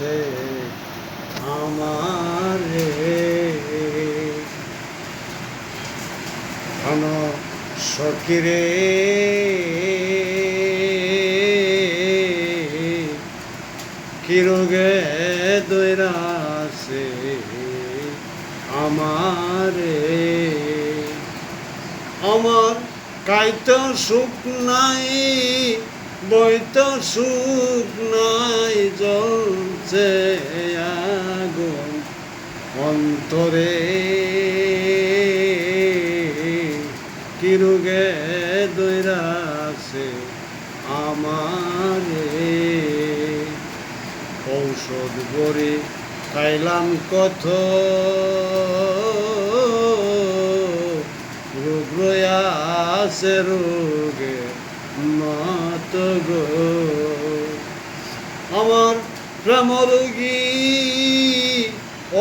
আছে আমারে। ঘন সকিরে কি রোগে দৈরাছে আমারে। আমার কাইত সুখ নাই বইত সুখ নাই জ্বলছে আগুন অন্তরে। কি রোগে দৈরাছে আমারে? ঔষধ করে খাইলাম কত রোগ রয়াছে রোগে মত গো। আমার প্রেম রোগী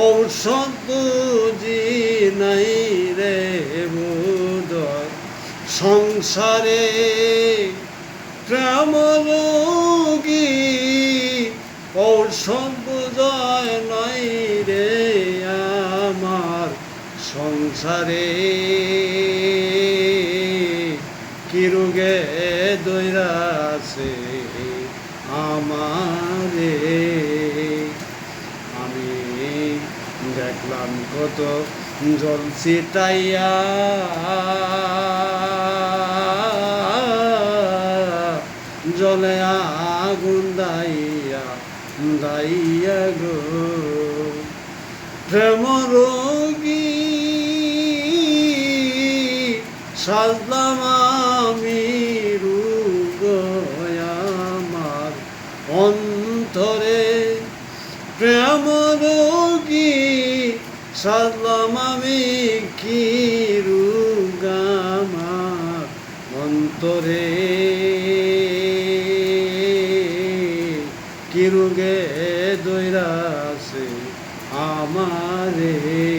ঔষধ বুঝি নাই রে বোধয় সংসারে প্রেম রোগী ঔষধ নাই রে আমার সংসারে। কি দৈরাছে আমারে। আমি দেখলাম কত জল ছিটাইয়া। জলে আগুন দাইয়া দাইয়া গো। প্রেম সাজলাম আমি আমার অন্তরে। প্রেম রোগী সাজলাম কি রূপ আমার অন্তরে? কি রোগে দৈরাছে আমারে?